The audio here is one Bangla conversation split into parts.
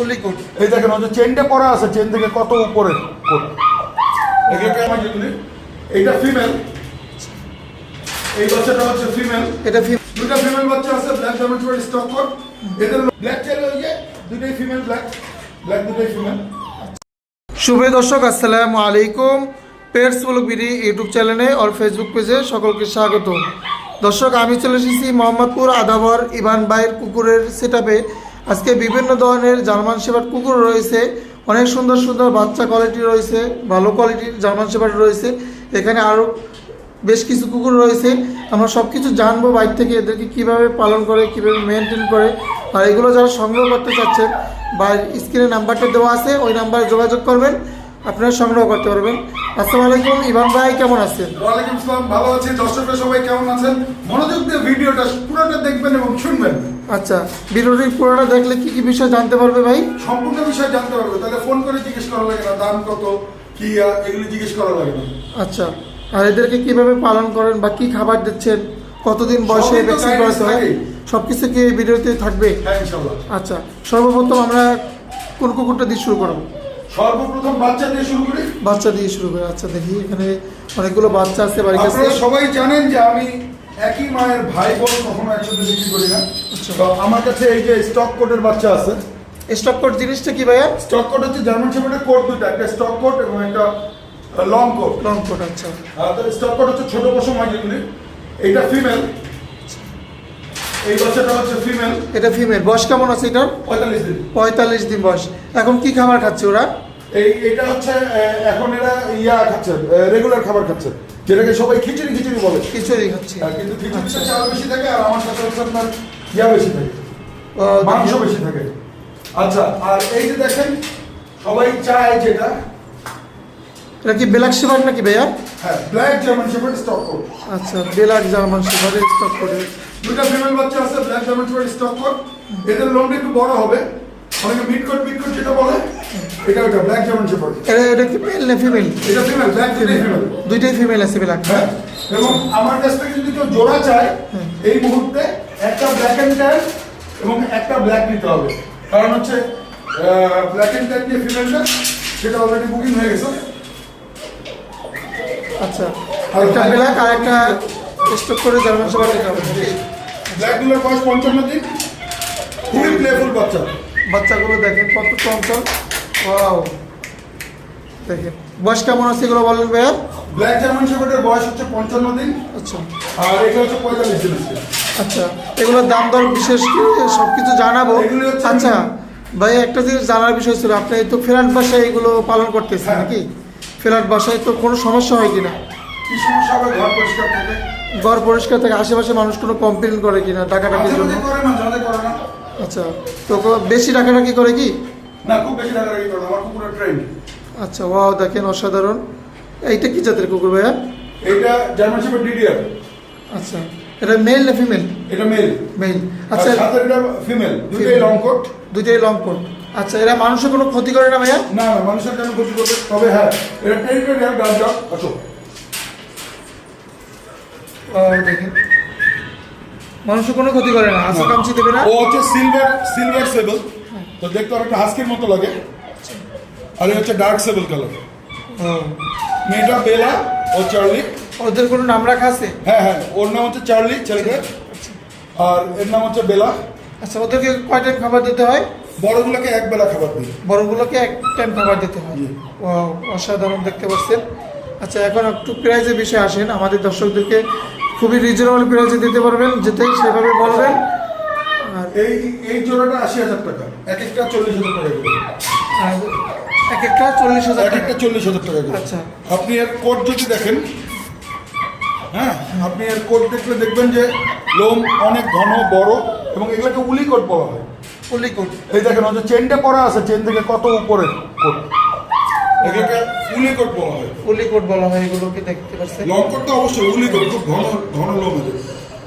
ফুলি কোট। এই দেখেন ওই যে চেনটা পরা আছে চেন থেকে কত উপরে কোট। এইটা ফিমেল এই বাচ্চাটা হচ্ছে ফিমেল এটা দুটা ফিমেল বাচ্চা আছে ব্ল্যাক ডায়মন্ড স্টক কোট এদের ব্ল্যাক চাইলে ওই যে দুটাই ফিমেল ব্ল্যাক ব্ল্যাক দুটাই ফিমেল শুভ দর্শক আসসালামু আলাইকুম। পেটস ব্লগ বিডি ইউটিউব চ্যানেলে আর ফেসবুক পেজে সকলকে স্বাগত। দর্শক আমি চলে এসেছি মোহাম্মদপুর আদাবর ইভান বাইয়ের কুকুরের সেটআপে আজকে বিভিন্ন ধরনের জার্মান শেপার্ড কুকুর রয়েছে, অনেক সুন্দর সুন্দর বাচ্চা কোয়ালিটি রয়েছে, ভালো কোয়ালিটির জার্মান শেপার্ড রয়েছে, এখানে আরও বেশ কিছু কুকুর রয়েছে। আমরা সব কিছু জানব বাইর থেকে এদেরকে কীভাবে পালন করে, কীভাবে মেনটেন করে। আর এগুলো যারা সংগ্রহ করতে চাচ্ছেন বা স্ক্রিনে নাম্বারটা দেওয়া আছে, ওই নাম্বারে যোগাযোগ করবেন। আপনারা সংগ্রহ করতে পারবেন। আসসালামু আলাইকুম ইভান ভাই কেমন আছেন? ওয়ালাইকুম আসসালাম ভালো আছি। দর্শকরা সবাই কেমন আছেন? মনোযোগ দিয়ে ভিডিওটা পুরোটা দেখবেন এবং শুনবেন। আচ্ছা ভিডিওটি পুরোটা দেখলে কি কি বিষয় জানতে পারবে ভাই? সম্পূর্ণ বিষয় জানতে পারবে। তাহলে ফোন করে জিজ্ঞেস করা লাগে না দাম কত কি এগুলি জিজ্ঞেস করা লাগে না। আচ্ছা আর এদেরকে কীভাবে পালন করেন বা কি খাবার দিচ্ছেন কতদিন বয়সে ভ্যাকসিন করাতে হয় থাকেই। সব কিছু কি ভিডিওতে থাকবে? হ্যাঁ আচ্ছা সর্বপ্রথম আমরা কোন কুকুরটা দিয়ে শুরু করব? সর্বপ্রথম বাচ্চা দিয়ে শুরু করি? বাচ্চা দিয়ে শুরু করে। আচ্ছা দেখি এখানে অনেকগুলো বাচ্চা আছে বাড়ির কাছে। সবাই জানেন যে আমি একই মায়ের ভাই বোন কখনো একসাথে বিক্রি করি না। আচ্ছা। তো আমার কাছে এই যে স্টক কোটের বাচ্চা আছে। স্টক কোড জিনিসটা কি ভাইয়া? স্টক কোট হচ্ছে জার্মান শেপার্ডের কোট দুটো একটা স্টক কোট এবং একটা লং কোট লং কোড আচ্ছা। স্টক কোট হচ্ছে ছোট পশম হয় যেগুলি এইটা ফিমেল এই বাচ্চাটা হচ্ছে ফিমেল এটা ফিমেল বয়স কেমন আছে এটার? পঁয়তাল্লিশ দিন। পঁয়তাল্লিশ দিন বয়স। এখন কি খাবার খাচ্ছে ওরা? এই এটা হচ্ছে এখন এরা ইয়া খাচ্ছে রেগুলার খাবার খাচ্ছে যেটাকে সবাই খিচুড়ি খিচুড়ি বলে। খিচুড়ি খাচ্ছে। কিন্তু খিচুড়িতে চাল বেশি থাকে আর আমার কাছে হচ্ছে আপনার ইয়া বেশি থাকে। মাংস বেশি থাকে। আচ্ছা আর এই যে দেখেন সবাই চায় যেটা। এটা কি বেলাক শেফার নাকি ভাইয়া? হ্যাঁ ব্ল্যাক জার্মান শেপার্ড স্টক আচ্ছা বেলাক জার্মান শেফারের স্টক কোড দুটা ফিমেল বাচ্চা আছে ব্ল্যাক শেপার্ড স্টক কোড এদের লোমটা একটু বড় হবে। অনেকে মিড কোট মিড কোট যেটা বলে এটা ওটা ব্ল্যাক জার্মান শেপার্ড এটা এটা কি মেল না ফিমেল এটা ফিমেল ব্ল্যাক ফিমেল দুইটাই ফিমেল আছে ব্ল্যাক হ্যাঁ এবং আমার কাছ থেকে যদি কেউ জোড়া চায় এই মুহূর্তে একটা ব্ল্যাক অ্যান্ড ট্যান এবং একটা ব্ল্যাক নিতে হবে। কারণ হচ্ছে ব্ল্যাক অ্যান্ড ট্যান যে ফিমেলটা সেটা অলরেডি বুকিং হয়ে গেছে। আচ্ছা। আর একটা বেলাক আর একটা স্টক করে জার্মান হবে। ব্ল্যাকগুলোর বয়স পঞ্চান্ন দিন। খুবই প্লেফুল বাচ্চা। বাচ্চাগুলো দেখেন কত চঞ্চল। ওয়াও দেখেন। বয়স কেমন আছে এগুলো বলেন ভাইয়া? ব্ল্যাক জার্মান শেপার্ডের বয়স হচ্ছে পঞ্চান্ন দিন। আচ্ছা। আর এটা হচ্ছে পঁয়তাল্লিশ দিন। আচ্ছা। এগুলোর দাম দর বিশেষ সব কিছু জানাব। এগুলো আচ্ছা। ভাই একটা জিনিস জানার বিষয় ছিল আপনি তো ফ্ল্যাট বাসায় এগুলো পালন করতেছেন হ্যাঁ। নাকি? ফ্ল্যাট বাসায় তো কোনো সমস্যা হয় কিনা? কি সমস্যা হবে? ঘর পরিষ্কার থাকে। ঘর পরিষ্কার থাকে আশেপাশে মানুষ কোনো কমপ্লেন করে কিনা মাঝে জন্য? না যাতে করে আচ্ছা তো বেশি টাকাটাকি করে কি? না খুব বেশি টাকা রাখি করে? না আমার কুকুরের ট্রেন আচ্ছা ওয়াও দেখেন অসাধারণ। এইটা কি জাতের কুকুর ভাইয়া? জার্মান ডিডিআর আচ্ছা এটা মেল না ফিমেল এটা মেল মেল আচ্ছা সাথে এটা ফিমেল দুটোই লং কোট দুইটাই লং কোট আচ্ছা এরা মানুষের কোনো ক্ষতি করে না ভাইয়া? না মানুষের জন্য ক্ষতি করবে? তবে হ্যাঁ এটা টেরিটোরিয়াল গার্ড ও, দেখেন মানুষের কোনো ক্ষতি করে না আসা কামচি দেবে না। ও হচ্ছে সিলভার সিলভার সেবল তো দেখতে অনেকটা হাস্কির মতো লাগে। আর হচ্ছে ডার্ক সেবল কালার মেয়েটা বেলা ও চার্লি ওদের কোনো নাম রাখা আছে? হ্যাঁ হ্যাঁ ওর নাম হচ্ছে চার্লি ছেলেটার আর এর নাম হচ্ছে বেলা। আচ্ছা ওদেরকে কয় টাইম খাবার দিতে হয়? বড়গুলোকে এক বেলা খাবার দিই। বড়গুলোকে এক টাইম খাবার দিতে হয়। অসাধারণ দেখতে পাচ্ছেন। আচ্ছা এখন একটু প্রাইজের বিষয়ে আসেন। আমাদের দর্শকদেরকে খুবই রিজনেবল প্রাইজে দিতে পারবেন যেতে সেভাবে বলবেন। আর এই এই জোড়াটা আশি হাজার টাকা। এক একটা চল্লিশ হাজার টাকা আর এক একটা চল্লিশ হাজার এক একটা চল্লিশ হাজার টাকা আচ্ছা। আপনি এর কোট যদি দেখেন হ্যাঁ আপনি এর কোট দেখলে দেখবেন যে লোম অনেক ঘন বড় এবং এগুলোকে উলি কোট বলা হয়। ফুলি কোট এই দেখেন যে চেনটা পরা আছে চেন থেকে কত উপরে কোট এগুলোকে উলি কোট বলা হয়। ফুলি কোট বলা হয় এগুলোকে দেখতে পাচ্ছেন? লং তো অবশ্যই উলি কোট খুব ঘন ঘন লোম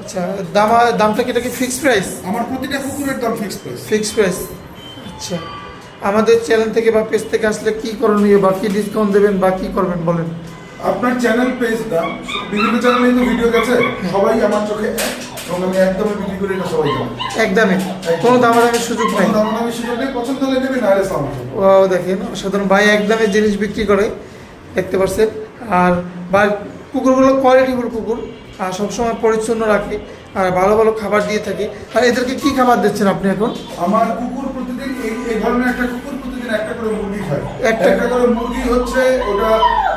আচ্ছা দাম দামটা কি এটা কি ফিক্স প্রাইস আমার প্রতিটা কুকুরের দাম ফিক্স প্রাইস ফিক্স প্রাইস আচ্ছা আমাদের চ্যানেল থেকে বা পেজ থেকে আসলে কি করণীয় বা কি ডিসকাউন্ট দেবেন বা কি করবেন বলেন? আপনার চ্যানেল পেজটা বিভিন্ন চ্যানেলে তো ভিডিও গেছে সবাই আমার চোখে এবং আমি একদমই বিক্রি করি এটা সবাই জানে একদমই। কোনো দামাদামির সুযোগ নাই। কোনো দাম সুযোগ নেই পছন্দ হলে নেবে ও দেখেন সাধারণ ভাই একদমই জিনিস বিক্রি করে দেখতে পাচ্ছেন। আর কুকুরগুলো কোয়ালিটিফুল কুকুর। আর সবসময় পরিচ্ছন্ন রাখে আর ভালো ভালো খাবার দিয়ে থাকে। আর এদেরকে কি খাবার দিচ্ছেন আপনি এখন? আমার কুকুর প্রতিদিন এই এই ধরনের একটা কুকুর প্রতিদিন একটা করে মুরগি খায়। একটা- একটা করে মুরগি হচ্ছে ওটা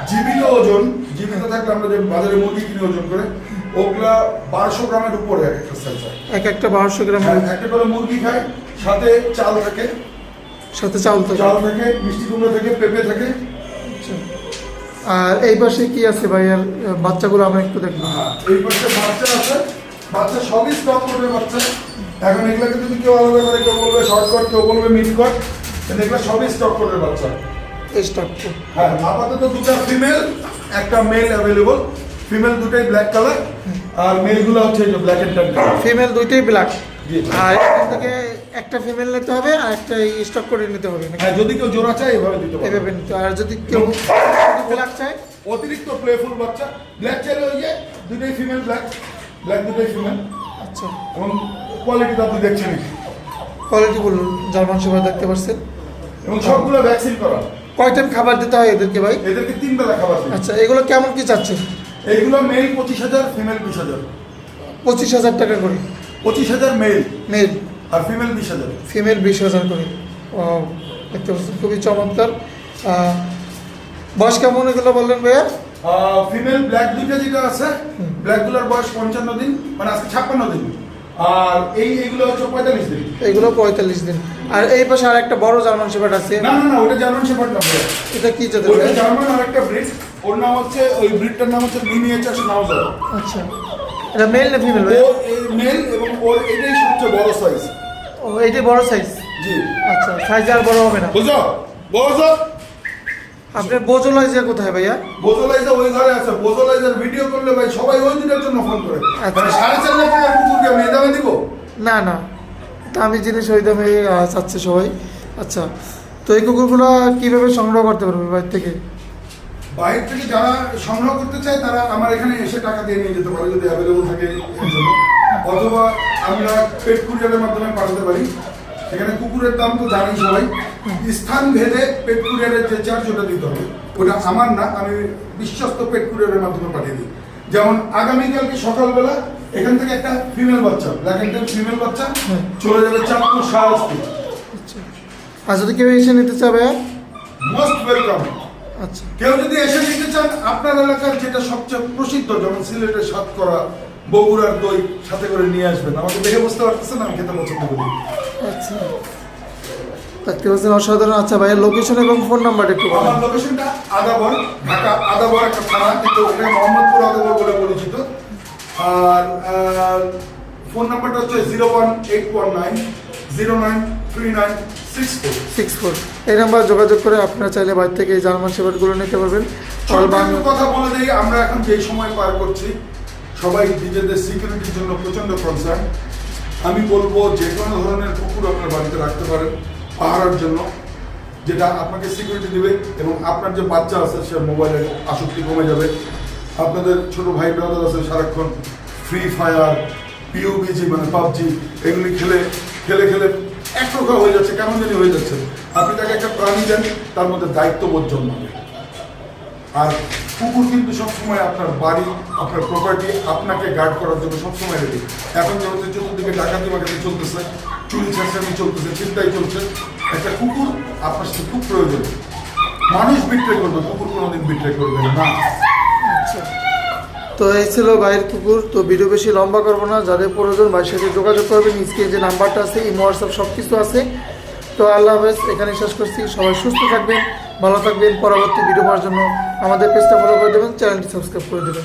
জীবিত ওজন। জীবিত থাকলে আমরা যে বাজারে মুরগি কিনে ওজন করে ওগুলা বারোশো গ্রামের উপরে এক একটা সাইজ হয়। এক একটা বারোশো গ্রাম হ্যাঁ, একটা করে মুরগি খায় সাথে চাল থাকে। সাথে চাউল থাকে। চাল থাকে মিষ্টি কুমড়ো থাকে পেঁপে থাকে। আচ্ছা। আর এই পাশে কি আছে ভাই? আর বাচ্চাগুলো আমরা একটু দেখব। হ্যাঁ, এই পাশে বাচ্চা আছে। বাচ্চা সবই স্টক করবে বাচ্চা। এখন এগুলাকে যদি কেউ আলাদা করে কেউ বলবে শর্টকাট কেউ বলবে মিনকট এগুলো সবই স্টক করবে বাচ্চা। স্টক হ্যাঁ আপাতত দুটো ফিমেল একটা মেল অ্যাভেলেবল ফিমেল দুটাই ব্ল্যাক কালার আর মেলগুলো হচ্ছে এই যে ব্ল্যাক এন্ড ট্যান ফিমেল দুইটাই ব্ল্যাক আর এখান থেকে একটা ফিমেল নিতে হবে আর একটা স্টক করে নিতে হবে? হ্যাঁ যদি কেউ জোড়া চায় এভাবে দিতে পারবে। এভাবে নিতে আর যদি কেউ ব্ল্যাক চায়? অতিরিক্ত প্লেফুল বাচ্চা। ব্ল্যাক চাইলে ওই যে দুটোই ফিমেল ব্ল্যাক ব্ল্যাক দুটোই ফিমেল আচ্ছা। এবং কোয়ালিটিটা আপনি দেখছেনই কোয়ালিটি বলুন জার্মান সেবা দেখতে পাচ্ছেন এবং সবগুলো ভ্যাকসিন করা। কয় টাইম খাবার দিতে হয় এদেরকে ভাই? এদেরকে তিন বেলা খাবার আচ্ছা এগুলো কেমন কি চাচ্ছেন? এইগুলো মেল পঁচিশ হাজার ফিমেল বিশ হাজার। পঁচিশ হাজার টাকা করে। পঁচিশ হাজার মেল মেল আর ফিমেল বিশ হাজার। ফিমেল বিশ হাজার করে। দেখতে পাচ্ছেন খুবই চমৎকার। বয়স কেমন এগুলো বললেন ভাইয়া? ফিমেল ব্ল্যাক দুইটা যেটা আছে ব্ল্যাকগুলোর বয়স পঞ্চান্ন দিন মানে আজকে ছাপ্পান্ন দিন। আর এই এইগুলো হচ্ছে পঁয়তাল্লিশ দিন। এগুলো পঁয়তাল্লিশ দিন। আর এই পাশে আর একটা বড় জার্মান সেপাট আছে। না না না ওটা জার্মান শেফার্ড না এটা কি জাতের ওটা জার্মান আর একটা ব্রিড ওর নাম হচ্ছে ওই ব্রিডটার নাম হচ্ছে মিনিয়েচার নাউজার আচ্ছা। এটা মেল না ফিমেল ও এই মেল এবং ওর এটাই সবচেয়ে বড় সাইজ ও এইটাই বড় সাইজ জি। আচ্ছা সাইজ আর বড় হবে না। বুঝছ? বুঝছ আপনার বোজলাইজার কোথায় ভাইয়া? বোঝলাইজার ওই ঘরে আছে। বোঝলাইজার ভিডিও করলে ভাই সবাই ওই দিনের জন্য ফোন করে। আচ্ছা। মানে সাড়ে চার লাখ টাকার কুকুরকে আমি দামে দিব? না না। দামি জিনিস ওই দামে চাচ্ছে সবাই। আচ্ছা। তো এই কুকুরগুলো কীভাবে সংগ্রহ করতে পারবে বাইরে থেকে? বাইরে থেকে যারা সংগ্রহ করতে চায় তারা আমার এখানে এসে টাকা দিয়ে নিয়ে যেতে পারে যদি অ্যাভেলেবল থাকে অথবা আমরা পেট কুরিয়ারের মাধ্যমে পাঠাতে পারি। এখানে কুকুরের দাম তো জানি সবাই। স্থান ভেদে পেট কুরিয়ারের যে চার্জ ওটা দিতে হবে। ওটা আমার না আমি বিশ্বস্ত পেট কুরিয়ারের মাধ্যমে পাঠিয়ে দিই। যেমন আগামীকালকে সকালবেলা এখান থেকে একটা ফিমেল বাচ্চা ব্ল্যাক অ্যান্ড ফিমেল বাচ্চা চলে যাবে চাঁদপুর শাহস্তি আচ্ছা। আর যদি কেউ এসে নিতে চাবে মোস্ট ওয়েলকাম কেউ যদি এসে নিতে চান আপনার এলাকার যেটা সবচেয়ে প্রসিদ্ধ যেমন সিলেটের সাতকরা বগুড়ার দই সাথে করে নিয়ে আসবেন। আমাকে দেখে বুঝতে পারতেছেন আমি খেতে পছন্দ করি। আচ্ছা। দেখতে পাচ্ছেন অসাধারণ আচ্ছা ভাইয়ের লোকেশন এবং ফোন নাম্বারটা একটু আমার লোকেশনটা আদাবর ঢাকা আদাবর একটা থানা কিন্তু ওখানে মোহাম্মদপুর আদাবর বলে পরিচিত। আর ফোন নাম্বারটা হচ্ছে zero one eight one nine zero nine three nine six four six four এই নাম্বার যোগাযোগ করে আপনারা চাইলে বাইরে থেকে এই জার্মান সেবারগুলো নিতে পারবেন। কথা বলে দিই আমরা এখন যে সময় পার করছি সবাই নিজেদের সিকিউরিটির জন্য প্রচণ্ড কনসার্ন আমি বলব যে কোনো ধরনের কুকুর আপনার বাড়িতে রাখতে পারেন পাহারার জন্য যেটা আপনাকে সিকিউরিটি দেবে এবং আপনার যে বাচ্চা আছে সে মোবাইলের আসক্তি কমে যাবে। আপনাদের ছোট ভাই ব্রাদার আছে সারাক্ষণ ফ্রি ফায়ার পিউবিজি মানে পাবজি এগুলি খেলে খেলে খেলে একরোখা হয়ে যাচ্ছে, কেমন জানি হয়ে যাচ্ছে। আপনি তাকে একটা প্রাণী দেন, তার মধ্যে দায়িত্ববোধ জন্মাবে। আর কুকুর কিন্তু সবসময় আপনার বাড়ি, আপনার প্রপার্টি আপনাকে গার্ড করার জন্য সবসময় রেডি এখন যেহেতু চতুর্দিকে ডাকাতি বাকাতি চলতেছে, চুরি ছাঁচামি চলতেছে চিন্তাই চলছে, একটা কুকুর আপনার সাথে খুব প্রয়োজন। মানুষ বিট্রে করবে, কুকুর কোনোদিন বিট্রে করবে না। আচ্ছা। তো এই ছিল ভাইয়ের কুকুর। তো ভিডিও বেশি লম্বা করব না, যাদের প্রয়োজন ভাইয়ের সাথে যোগাযোগ করবেন, স্ক্রিনে যে নাম্বারটা আছে, ইমো, হোয়াটসঅ্যাপ সব কিছু আছে। তো আল্লাহ হাফেজ, এখানে শেষ করছি। সবাই সুস্থ থাকবেন, ভালো থাকবেন, পরবর্তী ভিডিও পাওয়ার জন্য আমাদের পেজটা ফলো করে দেবেন, চ্যানেলটি সাবস্ক্রাইব করে দেবেন।